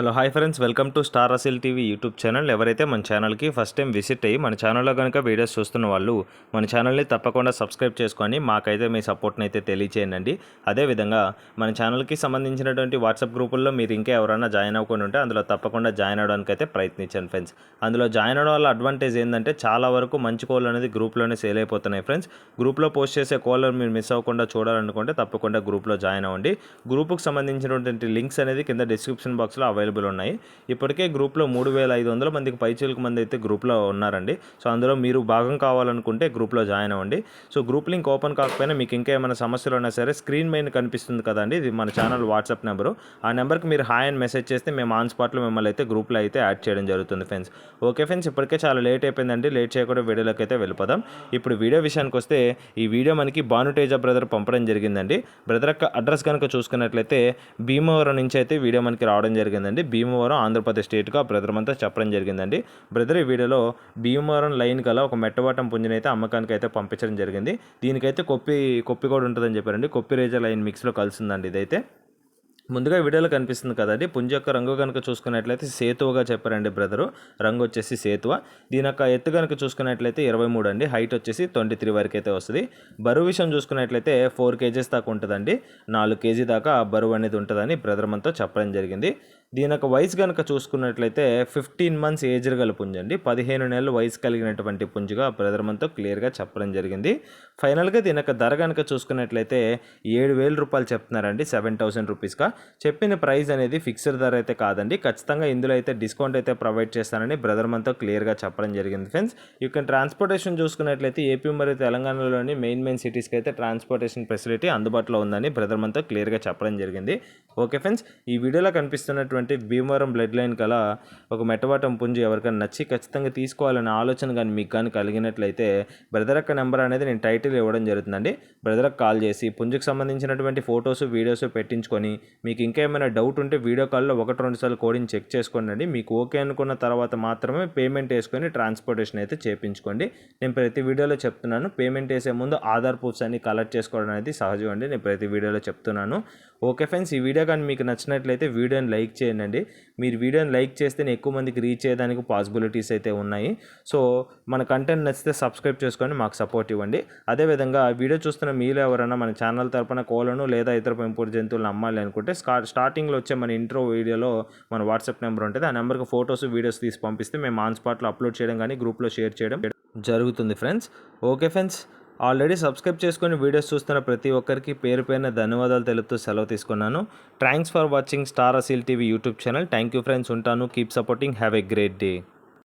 Hello hi friends. Welcome to star Aseel TV YouTube channel. ఎవరైతే మన ఛానల్కి first time visit అయ్యి మన ఛానల్లో కనుక వీడియోస్ చూస్తున్న వాళ్ళు మన ఛానల్ని తప్పకుండా సబ్స్క్రైబ్ చేసుకొని మాకైతే మీ సపోర్ట్ని అయితే తెలియచేయండి. అదేవిధంగా మన ఛానల్కి సంబంధించినటువంటి వాట్సాప్ గ్రూపుల్లో మీరు ఇంకా ఎవరైనా జాయిన్ అవ్వకుండా ఉంటే అందులో తప్పకుండా జాయిన్ అవ్వడానికి అయితే ప్రయత్నించండి ఫ్రెండ్స్. అందులో జాయిన్ అవ్వడం వల్ల అడ్వాంటేజ్ ఏంటంటే చాలా వరకు మంచి కోళ్ళు అనేది గ్రూప్లోనే సేల్ అయిపోతున్నాయి ఫ్రెండ్స్. గ్రూప్లో పోస్ట్ చేసే కోళ్ళు మీరు మిస్ అవ్వకుండా చూడాలనుకుంటే తప్పకుండా గ్రూప్లో జాయిన్ అవ్వండి. గ్రూప్కి సంబంధించినటువంటి లింక్స్ అనేది కింద డిస్క్రిప్షన్ బాక్స్లో అవైలబుల్ ఉన్నాయి. ఇప్పటికే గ్రూప్లో మూడు వేల ఐదు వందల మందికి పైచీలకు మంది అయితే గ్రూప్లో ఉన్నారండి. సో అందులో మీరు భాగం కావాలనుకుంటే గ్రూప్లో జాయిన్ అవ్వండి. సో గ్రూప్ లింక్ ఓపెన్ కాకపోయినా మీకు ఇంకా ఏమైనా సమస్యలు ఉన్నా సరే స్క్రీన్ మీద కనిపిస్తుంది కదండి. ఇది మన ఛానల్ వాట్సాప్ నెంబరు. ఆ నెంబర్కి మీరు హాయ్ అని మెసేజ్ చేస్తే మేము ఆన్ స్పాట్లో మిమ్మల్ని అయితే గ్రూప్లో అయితే యాడ్ చేయడం జరుగుతుంది ఫ్రెండ్స్ ఓకే ఫ్రెండ్స్ ఇప్పటికే చాలా లేట్ అయిపోయిందండి. లేట్ చేయకుండా వీడియోలోకి అయితే వెళ్ళిపోదాం. ఇప్పుడు వీడియో విషయానికి వస్తే ఈ వీడియో మనకి భానుటేజ బ్రదర్ పంపడం జరిగిందండి. బ్రదర్ యొక్క అడ్రస్ కనుక చూసుకున్నట్లయితే భీమవరం నుంచి అయితే వీడియో మనకి రావడం జరిగిందండి. భీమవరం ఆంధ్రప్రదేశ్ స్టేట్గా బ్రదర్ అంతా చెప్పడం జరిగిందండి. బ్రదర్ ఈ వీడియోలో భీమవరం లైన్ గల ఒక మెట్టవాటం పుంజుని అయితే అమ్మకానికి అయితే పంపించడం జరిగింది. దీనికైతే కొప్పి కొప్పి కూడా ఉంటుందని చెప్పారండి. కొప్పి రేజర్ లైన్ మిక్స్లో కలిసిందండి ఇదైతే. ముందుగా వీడియోలో కనిపిస్తుంది కదండి. పుంజ యొక్క రంగు కనుక చూసుకున్నట్లయితే సేతువగా చెప్పారండి బ్రదరు. రంగు వచ్చేసి సేతువ. దీని యొక్క ఎత్తు కనుక చూసుకున్నట్లయితే ఇరవై మూడు అండి. హైట్ వచ్చేసి ట్వంటీ త్రీ వరకు అయితే వస్తుంది. బరువు విషయం చూసుకున్నట్లయితే ఫోర్ కేజీస్ దాకా ఉంటుందండి. నాలుగు కేజీ దాకా బరువు అనేది ఉంటుందని బ్రదర్ మనతో చెప్పడం జరిగింది. దీని యొక్క వయసు కనుక చూసుకున్నట్లయితే ఫిఫ్టీన్ మంత్స్ ఏజ్ గల పుంజ అండి. పదిహేను నెలలు వయసు కలిగినటువంటి పుంజుగా బ్రదర్ మనతో క్లియర్గా చెప్పడం జరిగింది. ఫైనల్గా దీని యొక్క ధర కనుక చూసుకున్నట్లయితే ఏడు వేల రూపాయలు చెప్తున్నారండి. సెవెన్ థౌసండ్ రూపీస్గా. చెప్పిన ప్రైస్ అనేది ఫిక్స్డ్ ధర అయితే కాదండి. ఖచ్చితంగా ఇందులో అయితే డిస్కౌంట్ అయితే ప్రొవైడ్ చేస్తానని బ్రదర్ మనతో క్లియర్గా చెప్పడం జరిగింది. ఫ్రెండ్స్ యూ కెన్ ట్రాన్స్పోర్టేషన్ చూసుకున్నట్లయితే ఏపీ మరియు తెలంగాణలోని మెయిన్ మెయిన్ సిటీస్కి అయితే ట్రాన్స్పోర్టేషన్ ఫెసిలిటీ అందుబాటులో ఉందని బ్రదర్ మనతో క్లియర్గా చెప్పడం జరిగింది. ఓకే ఫ్రెండ్స్ ఈ వీడియోలో కనిపిస్తున్నటువంటి భీమవరం బ్లడ్ లైన్ కల ఒక మెటవాటం పుంజు ఎవరికైనా నచ్చి ఖచ్చితంగా తీసుకోవాలనే ఆలోచన కానీ మీకు కానీ కలిగినట్లయితే బ్రదర్ అక్క నెంబర్ అనేది నేను టైటిల్ ఇవ్వడం జరుగుతుందండి. బ్రదర్కి కాల్ చేసి పుంజుకు సంబంధించినటువంటి ఫొటోస్ వీడియోస్ పెట్టించుకొని మీకు ఇంకా ఏమైనా డౌట్ ఉంటే వీడియో కాల్లో ఒకటి రెండు సార్లు కోడింగ్ చెక్ చేసుకోండి మీకు ఓకే అనుకున్న తర్వాత మాత్రమే పేమెంట్ వేసుకొని ట్రాన్స్పోర్టేషన్ అయితే చేయించుకోండి నేను ప్రతి వీడియోలో చెప్తున్నాను. పేమెంట్ వేసే ముందు ఆధార్ ప్రూఫ్స్ అన్ని కలెక్ట్ చేసుకోవడం అనేది సహజం అండి. నేను ప్రతి వీడియోలో చెప్తున్నాను. ఓకే ఫ్రెండ్స్ ఈ వీడియో కానీ మీకు నచ్చినట్లయితే వీడియోని లైక్ చేయండి. మీరు వీడియోని లైక్ చేస్తేనే ఎక్కువ మందికి రీచ్ చేయడానికి పాసిబిలిటీస్ అయితే ఉన్నాయి. సో మన కంటెంట్ నచ్చితే సబ్స్క్రైబ్ చేసుకొని మాకు సపోర్ట్ ఇవ్వండి. అదేవిధంగా వీడియో చూస్తున్న మీలో ఎవరైనా మన ఛానల్ తరపున కోలను లేదా ఇతర పెంపుడు జంతువులను అమ్మాలి అనుకుంటే స్టార్టింగ్లో వచ్చే మన ఇంట్రో వీడియోలో మన వాట్సాప్ నెంబర్ ఉంటుంది. ఆ నెంబర్కి ఫొటోస్ వీడియోస్ తీసి పంపిస్తే మేము ఆన్ స్పాట్లో అప్లోడ్ చేయడం కానీ గ్రూప్లో షేర్ చేయడం జరుగుతుంది friends. Okay friends. Already subscribe చేసుకొని వీడియోస్ చూస్తున్న ప్రతి ఒక్కరికి పేరు పేరున ధన్యవాదాలు తెలుపుతూ సెలవు తీసుకున్నాను. Thanks for watching star Aseel TV YouTube channel. Thank you friends. ఉంటాను. Keep supporting. Have a great day.